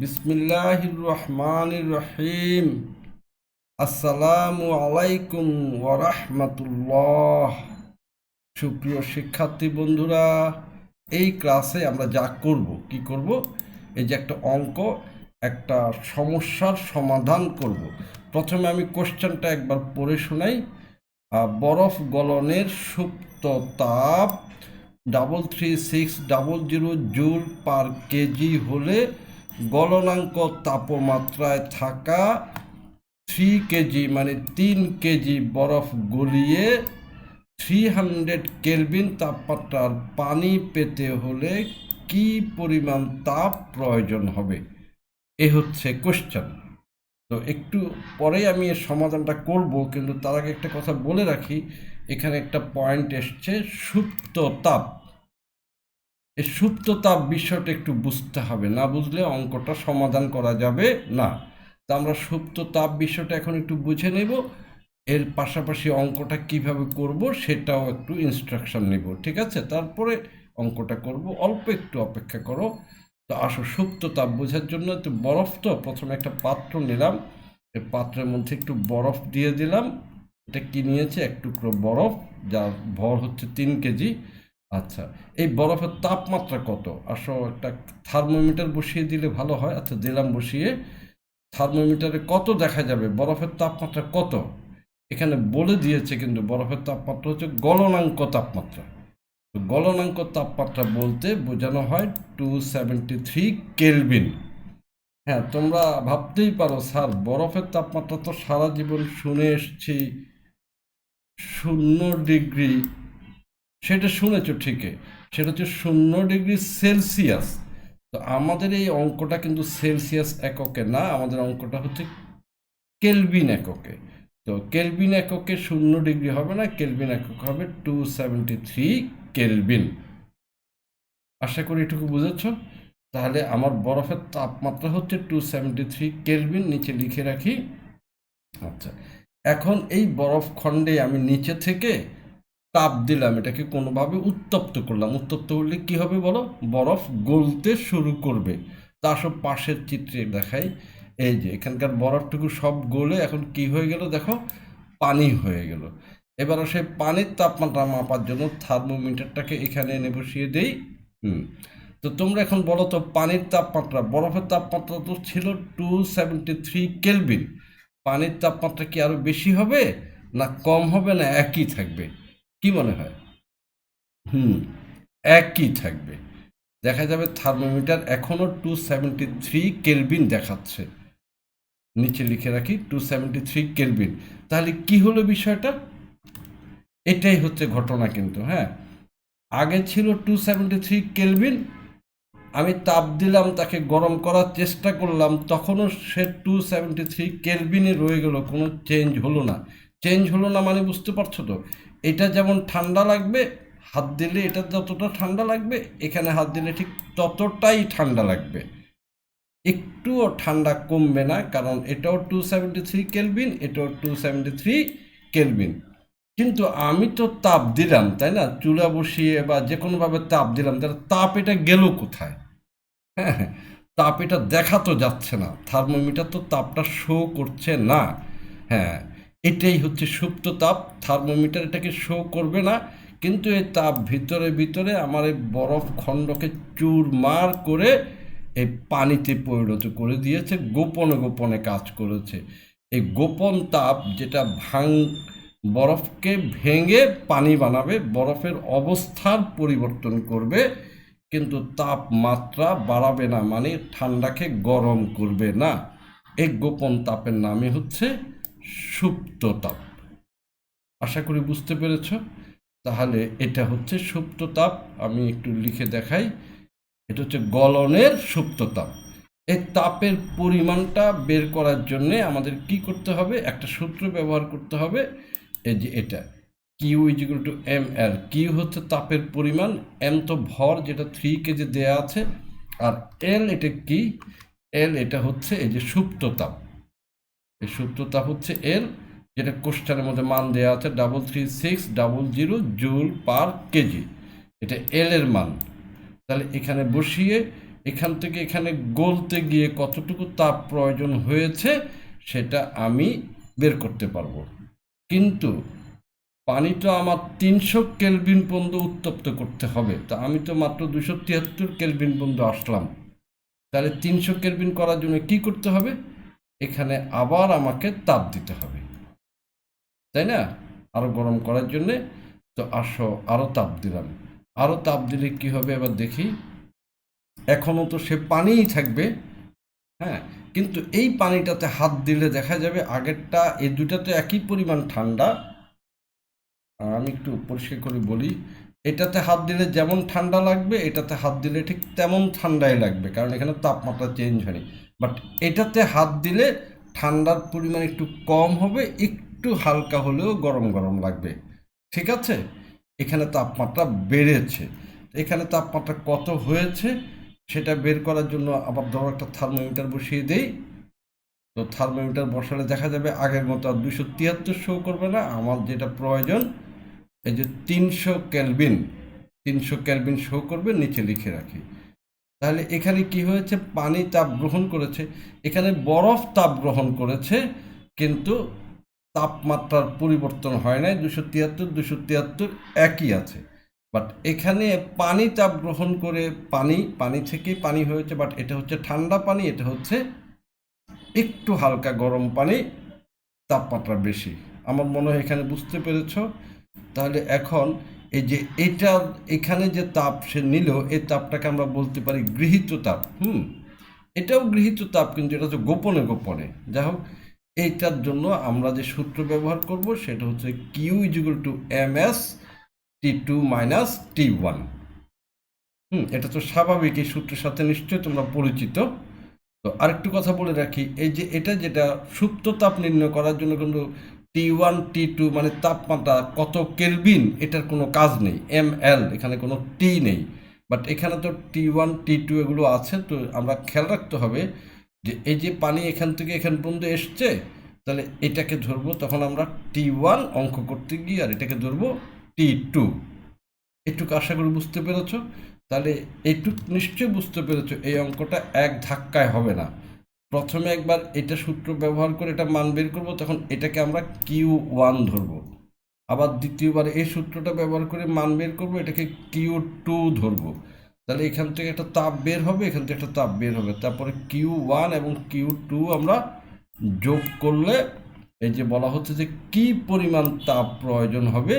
বিসমিল্লাহির রহিম আসসালামু আলাইকুম ওরহমতুল্লাহ সুপ্রিয় শিক্ষার্থী বন্ধুরা, এই ক্লাসে আমরা যা করব, কি করব? এই যে একটা অঙ্ক, একটা সমস্যার সমাধান করব। প্রথমে আমি কোশ্চেনটা একবার পড়ে শোনাই। বরফ গলনের সুপ্ত তাপ double three six double zero joule per KG হলে গলনাঙ্ক তাপমাত্রায় থাকা থ্রি কেজি মানে তিন কেজি বরফ গলিয়ে থ্রি হান্ড্রেড কেলভিন তাপমাত্রার পানি পেতে হলে কি পরিমাণ তাপ প্রয়োজন হবে? এ হচ্ছে কোশ্চেন তো একটু পরেই আমি এর সমাধানটা করব, কিন্তু তার আগে একটা কথা বলে রাখি। এখানে একটা পয়েন্ট এসছে, সুপ্ত তাপ। এই সুপ্ত তাপ বিষয়টা একটু বুঝতে হবে। না বুঝলে অঙ্কটা সমাধান করা যাবে না। তা আমরা সুপ্ত তাপ বিষয়টা এখন একটু বুঝে নেব। এর পাশাপাশি অঙ্কটা কীভাবে করব সেটাও একটু ইনস্ট্রাকশন নেব, ঠিক আছে? তারপরে অঙ্কটা করব। অল্প একটু অপেক্ষা করো। তো আসো সুপ্ত তাপ বোঝার জন্য একটু বরফ তো? প্রথমে একটা পাত্র নিলাম। এই পাত্রের মধ্যে একটু বরফ দিয়ে দিলাম। এটা কি নিয়েছে? এক টুকরো বরফ, যার ভর হচ্ছে তিন কেজি। আচ্ছা এই বরফের তাপমাত্রা কত? আসো একটা থার্মোমিটার বসিয়ে দিলে ভালো হয়। আচ্ছা দিলাম বসিয়ে। থার্মোমিটারে কত দেখা যাবে? বরফের তাপমাত্রা কত? এখানে বলে দিয়েছে কিন্তু বরফের তাপমাত্রা হচ্ছে গলনাঙ্ক তাপমাত্রা। গলনাঙ্ক তাপমাত্রা বলতে বোঝানো হয় টু সেভেন্টি থ্রি কেলভিন হ্যাঁ তোমরা ভাবতেই পারো, স্যার, বরফের তাপমাত্রা তো সারা জীবন শুনে এসছি। শূন্য ডিগ্রি সেটা শুনেছো ঠিকই। সেটা হচ্ছে শূন্য ডিগ্রি সেলসিয়াস। তো আমাদের এই অঙ্কটা কিন্তু সেলসিয়াস এককে না, আমাদের অঙ্কটা হচ্ছে কেলভিন এককে। তো কেলভিন এককে শূন্য ডিগ্রি হবে না, কেলভিন একক হবে টু সেভেন্টি থ্রি কেলভিন। আশা করি এটুকু বুঝেছ? তাহলে আমার বরফের তাপমাত্রা হচ্ছে টু সেভেন্টি থ্রি কেলভিন, নিচে লিখে রাখি। আচ্ছা এখন এই বরফ খণ্ডে আমি নিচে থেকে তাপ দিলাম, এটাকে কোনোভাবে উত্তপ্ত করলাম। উত্তপ্ত করলে কি হবে বলো? বরফ গলতে শুরু করবে। তা সব পাশের চিত্রে দেখাই। এই যে, এখানকার বরফটুকু সব গলে এখন কি হয়ে গেল দেখো? পানি হয়ে গেল। এবার সেই পানির তাপমাত্রা মাপার জন্য থার্মোমিটারটাকে এখানে এনে বসিয়ে দেই। হুম। তো তোমরা এখন বলো তো, পানির তাপমাত্রা, বরফের তাপমাত্রা তো ছিল টু সেভেন্টি থ্রি কেলভিন পানির তাপমাত্রা কি আরও বেশি হবে? না কম হবে না একই থাকবে? কি মনে হয়? হুম, একই থাকবে। দেখা যাবে থার্মোমিটার এখনও টু সেভেন্টি থ্রি কেলভিন দেখাচ্ছে। নিচে লিখে রাখি টু সেভেন্টি থ্রি কেলভিন তাহলে কি হলো বিষয়টা? এটাই হচ্ছে ঘটনা কিন্তু হ্যাঁ? আগে ছিল টু সেভেন্টি থ্রি কেলভিন আমি তাপ দিলাম, তাকে গরম করার চেষ্টা করলাম, তখনও সে টু সেভেন্টি থ্রি কেলভিনে রয়ে গেল, কোনো চেঞ্জ হলো না। চেঞ্জ হলো না মানে বুঝতে পারছ তো? এটা যেমন ঠান্ডা লাগবে, হাত দিলে এটা যতটা ঠান্ডা লাগবে, এখানে হাত দিলে ঠিক ততটাই ঠান্ডা লাগবে। একটুও ঠান্ডা কমবে না, কারণ এটাও টু সেভেন্টি থ্রি কেলভিন এটাও টু সেভেন্টি থ্রি কেলভিন কিন্তু আমি তো তাপ দিলাম, তাই না? চুলা বসিয়ে বা যে কোনোভাবে তাপ দিলাম, তাহলে তাপ এটা গেল কোথায়? হ্যাঁ তাপ এটা দেখা তো যাচ্ছে না, থার্মোমিটার তো তাপটা শো করছে না। হ্যাঁ এটাই হচ্ছে সুপ্ত তাপ, থার্মোমিটার এটাকে শো করবে না, কিন্তু এই তাপ ভিতরে ভিতরে আমার এই বরফ খণ্ডকে চুরমার করে এই পানিতে পরিণত করে দিয়েছে, গোপনে গোপনে কাজ করেছে। এই গোপন তাপ যেটা ভাঙ, বরফকে ভেঙে পানি বানাবে, বরফের অবস্থার পরিবর্তন করবে, কিন্তু তাপমাত্রা বাড়াবে না মানে ঠান্ডাকে গরম করবে না। এই গোপন তাপের নামই হচ্ছে সুপ্ত তাপ আশা করি বুঝতে পেরেছ? তাহলে এটা হচ্ছে সুপ্ত তাপ আমি একটু লিখে দেখাই। এটা হচ্ছে গলনের সুপ্ত তাপ এই তাপের পরিমাণটা বের করার জন্যে আমাদের কি করতে হবে? একটা সূত্র ব্যবহার করতে হবে। এই যে এটা। Q equal to M L Q হচ্ছে তাপের পরিমাণ। এম তো ভর, যেটা থ্রি কেজি দেয়া আছে। আর এল এটা কি? এল এটা হচ্ছে এই যে সুপ্ত তাপ এই তাপ হচ্ছে এর, যেটা কোশ্চেনের মধ্যে মান দেওয়া আছে double three six double zero joule per KG এটা এল এর মান। তাহলে এখানে বসিয়ে এখান থেকে এখানে গলতে গিয়ে কতটুকু তাপ প্রয়োজন হয়েছে, সেটা আমি বের করতে পারব। কিন্তু পানি তো আমার তিনশো কেলভিন পর্যন্ত উত্তপ্ত করতে হবে। তা আমি তো মাত্র দুশো তিয়াত্তর কেলভিন পর্যন্ত আসলাম। তাহলে তিনশো কেলভিন করার জন্য কি করতে হবে? এখানে আবার আমাকে তাপ দিতে হবে। তাই না? আরও গরম করার জন্যে। তো আসো আরও তাপ দিলাম। আরও তাপ দিলে কি হবে? এবার দেখি। এখনও তো সে পানিই থাকবে। হ্যাঁ কিন্তু এই পানিটাতে হাত দিলে দেখা যাবে আগেরটা এই দুটাতে একই পরিমাণ ঠান্ডা। আমি একটু পরিষ্কার করে বলি, এটাতে হাত দিলে যেমন ঠান্ডা লাগবে, এটাতে হাত দিলে ঠিক তেমন ঠান্ডাই লাগবে, কারণ এখানে তাপমাত্রা চেঞ্জ হয়নি। বাট এটাতে হাত দিলে ঠান্ডার পরিমাণ একটু কম হবে, একটু হালকা হলেও গরম গরম লাগবে। ঠিক আছে? এখানে তাপমাত্রা বেড়েছে। এখানে তাপমাত্রা কত হয়েছে সেটা বের করার জন্য আবার ধরো একটা থার্মোমিটার বসিয়ে দেই। তো থার্মোমিটার বসালে দেখা যাবে আগের মতো আর দুশো তিয়াত্তর শো করবে না। আমার যেটা প্রয়োজন, এই যে তিনশো ক্যালবিন তিনশো ক্যালভিন শো করবে, নিচে লিখে রাখি। তাহলে এখানে কি হয়েছে? পানি তাপ গ্রহণ করেছে। এখানে বরফ তাপ গ্রহণ করেছে, কিন্তু তাপমাত্রার পরিবর্তন হয় নাই। দুশো তিয়াত্তর দুশো তিয়াত্তর একই আছে। বাট এখানে পানি তাপ গ্রহণ করে পানি পানি থেকেই পানি হয়েছে বাট এটা হচ্ছে ঠান্ডা পানি, এটা হচ্ছে একটু হালকা গরম পানি, তাপমাত্রা বেশি। আমার মনে হয় এখানে বুঝতে পেরেছ। তাহলে এখন এই যে এটা, এখানে যে তাপ সে নিল এই তাপটাকে আমরা বলতে পারি গৃহীত তাপ। হুম, এটাও গৃহীত তাপ, কিন্তু এটা হচ্ছে গোপনে গোপনে। যাই হোক, এইটার জন্য আমরা যে সূত্র ব্যবহার করব, সেটা হচ্ছে Q equal to M S T two minus T one হুম, এটা তো স্বাভাবিক, এই সূত্রের সাথে নিশ্চয়ই তোমরা পরিচিত। তো আরেকটু কথা বলে রাখি, এই যে এটা যেটা সুপ্ত তাপ নির্ণয় করার জন্য কিন্তু টি ওয়ান টি টু মানে তাপমাত্রা কত কেলভিন এটার কোনো কাজ নেই। এম এল এখানে কোনো টি নেই। বাট এখানে তো টি ওয়ান টি টু এগুলো আছে, তো আমরা খেয়াল রাখতে হবে যে এই যে পানি এখান থেকে এখান পর্যন্ত এসছে, তাহলে এটাকে ধরবো, তখন আমরা টি ওয়ান অঙ্ক করতে গিয়ে আর এটাকে ধরবো টি টু একটু আশা করি বুঝতে পেরেছ? তাহলে এইটুক নিশ্চয়ই বুঝতে পেরেছ, এই অঙ্কটা এক ধাক্কায় হবে না। প্রথমে একবার এটা সূত্র ব্যবহার করে এটা মান বের করব, তখন এটাকে আমরা কিউ ওয়ান ধরবো। আবার দ্বিতীয়বার এই সূত্রটা ব্যবহার করে মান বের করব, এটাকে কিউ টু ধরবো। তাহলে এখান থেকে একটা তাপ বের হবে, এখান থেকে একটা তাপ বের হবে। তারপরে কিউ ওয়ান এবং কিউ টু আমরা যোগ করলে এই যে বলা হচ্ছে যে কি পরিমাণ তাপ প্রয়োজন হবে,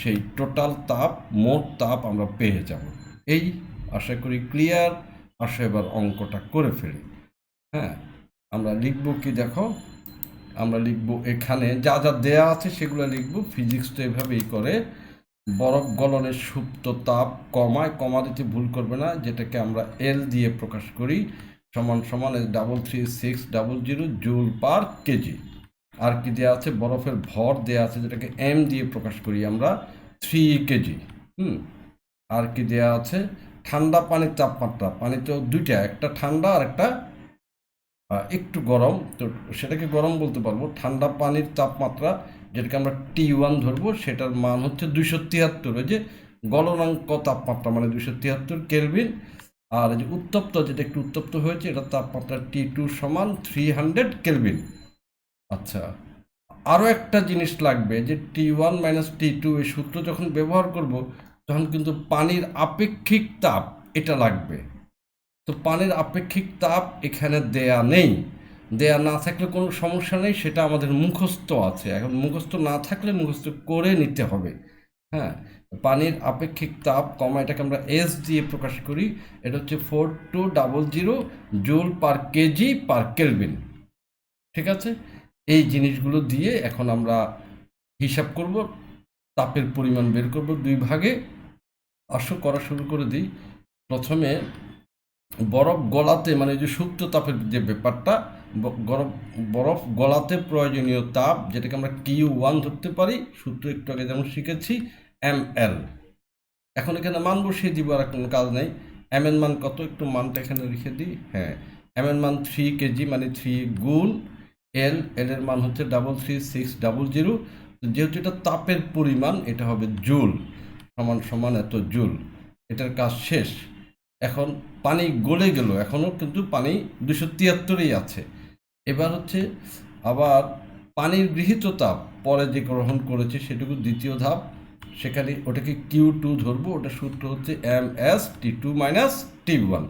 সেই টোটাল তাপ, মোট তাপ আমরা পেয়ে যাব। এই আশা করি ক্লিয়ার। আশা এবার অঙ্কটা করে ফেলি। হ্যাঁ আমরা লিখব কি দেখো, আমরা লিখব এখানে যা যা দেয়া আছে সেগুলো লিখব। ফিজিক্স তো এভাবেই করে। বরফ গলনের সুপ্ত তাপ কমায়, কমা দিতে ভুল করবে না, যেটাকে আমরা এল দিয়ে প্রকাশ করি, সমান সমান double three six double zero joule per KG আর কি দেওয়া আছে? বরফের ভর দেওয়া আছে, যেটাকে এম দিয়ে প্রকাশ করি আমরা থ্রি কেজি হুম, আর কি দেওয়া আছে? ঠান্ডা পানির তাপমাত্রা পানি তো দুইটা, একটা ঠান্ডা আর একটা একটু গরম, তো সেটাকে গরম বলতে পারব। ঠান্ডা পানির তাপমাত্রা, যেটাকে আমরা টি ওয়ান ধরবো, সেটার মান হচ্ছে দুইশো তিয়াত্তর। ওই যে গলনাঙ্ক তাপমাত্রা মানে দুইশো তিয়াত্তর কেলভিন। আর যে উত্তপ্ত, যেটা একটু উত্তপ্ত হয়েছে এটা তাপমাত্রা টি টু সমান থ্রি হান্ড্রেড কেলভিন। আচ্ছা আরও একটা জিনিস লাগবে যে T one minus T two এই সূত্র যখন ব্যবহার করব, তখন কিন্তু পানির আপেক্ষিক তাপ, এটা লাগবে। তো পানির আপেক্ষিক তাপ এখানে দেয়া নেই। দেয়া না থাকলে কোনো সমস্যা নেই, সেটা আমাদের মুখস্থ আছে। এখন মুখস্থ না থাকলে মুখস্থ করে নিতে হবে। হ্যাঁ পানির আপেক্ষিক তাপ কমা, এটাকে আমরা এস দিয়ে প্রকাশ করি। এটা হচ্ছে four two double zero joule per KG per kelvin. ঠিক আছে? এই জিনিসগুলো দিয়ে এখন আমরা হিসাব করব, তাপের পরিমাণ বের করব দুই ভাগে। আসো, করা শুরু করে দিই। প্রথমে বরফ গলাতে মানে যে সুপ্ত তাপের যে ব্যাপারটা গরম, বরফ গলাতে প্রয়োজনীয় তাপ, যেটাকে আমরা কিউ ওয়ান ধরতে পারি, সূত্র একটু আগে যেমন শিখেছি এম এল এখন এখানে মান বসিয়ে দিব, আর কোনো কাজ নেই। এম এর মান কত? একটু মানটা এখানে লিখে দিই। হ্যাঁ এম এর মান থ্রি কেজি মানে থ্রি গুণ এল এল এর মান হচ্ছে double three six double zero যেহেতু এটা তাপের পরিমাণ, এটা হবে জুল, সমান সমান এত জুল। এটার কাজ শেষ। এখন পানি গলে গেল, এখনও কিন্তু পানি দুশো তিয়াত্তরেই আছে। এবার হচ্ছে আবার পানির গৃহীত তাপ পরে যে গ্রহণ করেছে সেটুকু দ্বিতীয় ধাপ, সেখানে ওটাকে কিউ টু ধরবো, ওটা সূত্র হচ্ছে M S T two minus T one.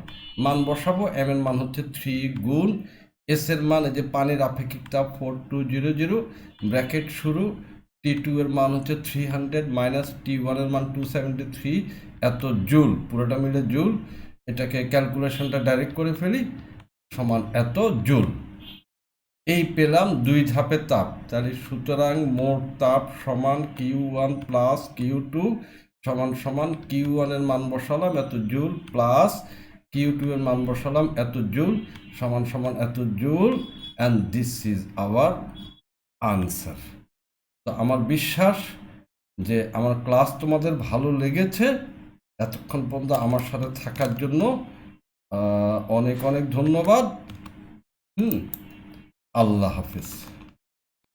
মান বসাবো, এম এর মান হচ্ছে থ্রি গুণ, এস এর মান এই যে পানির আপেক্ষিক তাপ four two zero zero, bracket শুরু টি টু এর মান হচ্ছে থ্রি হান্ড্রেড মাইনাস টি ওয়ানের মান টু সেভেন্টি থ্রি এত জুল, পুরোটা মিলে জুল। এটাকে ক্যালকুলেশনটা ডাইরেক্ট করে ফেলি, সমান এত জুল। এই পেলাম দুই ধাপের তাপ, তাহলে সুতরাং মোট তাপ সমান Q one plus Q two সমান সমান কিউ ওয়ানের মান বসালাম এত জুল প্লাস কিউ টু এর মান বসালাম এত জুল সমান সমান এত joule and this is our answer তো আমার বিশ্বাস যে আমার ক্লাস তোমাদের ভালো লেগেছে, এতক্ষণ পর্যন্ত আমার সাথে থাকার জন্য অনেক অনেক ধন্যবাদ। হুম, আল্লাহ হাফিজ।